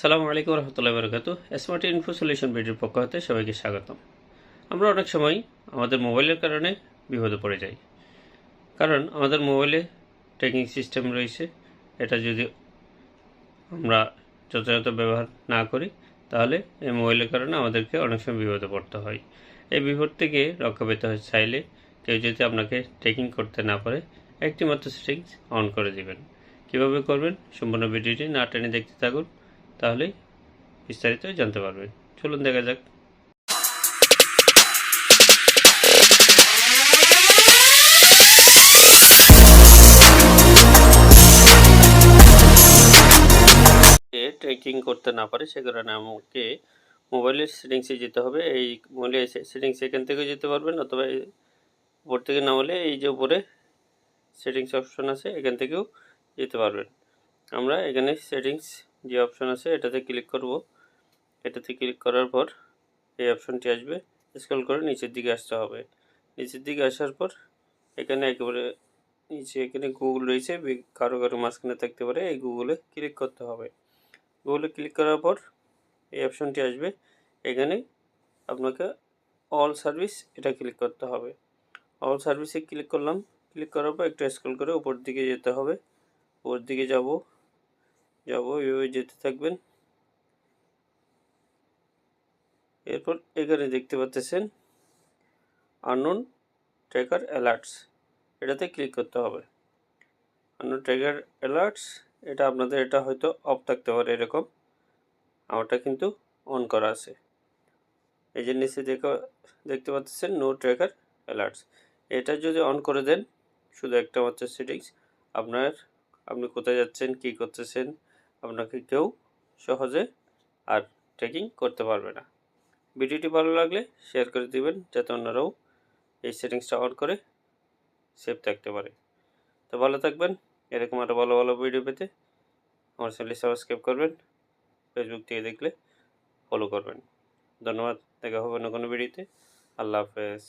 সালামু আলাইকুম রহমতুল্লাহ বরকাত স্মার্ট ইনফো সলিউশন ভিডিওর পক্ষ হতে সবাইকে স্বাগতম। আমরা অনেক সময় আমাদের মোবাইলের কারণে বিপদে পড়ে যাই। কারণ আমাদের মোবাইলে ট্রেকিং সিস্টেম রয়েছে। এটা যদি আমরা যথাযথ ব্যবহার না করি, তাহলে এই মোবাইলের কারণে আমাদেরকে অনেক সময় বিপদে পড়তে হয়। এই বিপদ থেকে রক্ষা পেতে হয় চাইলে কেউ যদি আপনাকে ট্রেকিং করতে না পারে একটি মাত্র সেটিংস অন করে দিবেন। কীভাবে করবেন? সম্পূর্ণ ভিডিওটি না টেনে দেখতে থাকুন। তাহলেই বিস্তারিত জানতে পারবেন। চলুন দেখা যাক। ট্রেকিং করতে না পারে, সে কারণে আমাকে মোবাইলের সেটিংসে যেতে হবে। এই মোবাইলের সেটিংস এখান থেকে যেতে পারবেন, অথবা উপর থেকে না হলে এই যে উপরে সেটিংস অপশন আছে, এখান থেকেও যেতে পারবেন। আমরা এখানে সেটিংস যে অপশন আছে, এটাতে ক্লিক করব। এটাতে ক্লিক করার পর এই অপশনটি আসবে। স্ক্রল করে নিচের দিকে আসতে হবে। নিচের দিকে আসার পর এখানে একেবারে নিচে এখানে গুগল রয়েছে কারও কারও মাঝখানে থাকতে পারে, এই গুগলে ক্লিক করতে হবে। গুগলে ক্লিক করার পর এই অপশনটি আসবে। এখানে আপনাকে অল সার্ভিস এটা ক্লিক করতে হবে। অল সার্ভিসে ক্লিক করলাম। ক্লিক করার পর একটু স্ক্রল করে উপর দিকে যেতে হবে। উপর দিকে যাব। যাব এভাবে যেতে থাকবেন এরপর এখানে দেখতে পাচ্ছেন আননোন ট্র্যাকার অ্যালার্টস এটাতে ক্লিক করতে হবে। আননোন ট্র্যাকার অ্যালার্টস এটা আপনাদের, এটা হয়তো অফ থাকতে পারে এরকম। আমারটা কিন্তু অন করা আছে। এই যে নিচে দেখা, দেখতে পাচ্ছেন নো ট্র্যাকার অ্যালার্টস এটা যদি অন করে দেন, শুধু একটা মাত্র সেটিংস আপনার, আপনি কোথায় যাচ্ছেন, কী করতেছেন আপনাকে কেউ সহজে আর ট্রেকিং করতে পারবে না। ভিডিওটি ভালো লাগলে শেয়ার করে দিবেন, যাতে অন্যরাও এই সেটিংসটা অন করে সেভ থাকতে পারে। তো ভালো থাকবেন, এরকম আরও ভালো ভালো ভিডিও পেতে আমার চ্যানেলটি সাবস্ক্রাইব করবেন ফেসবুক থেকে দেখলে ফলো করবেন। ধন্যবাদ, দেখা হবে অন্য কোনো ভিডিওতে আল্লাহ হাফেজ।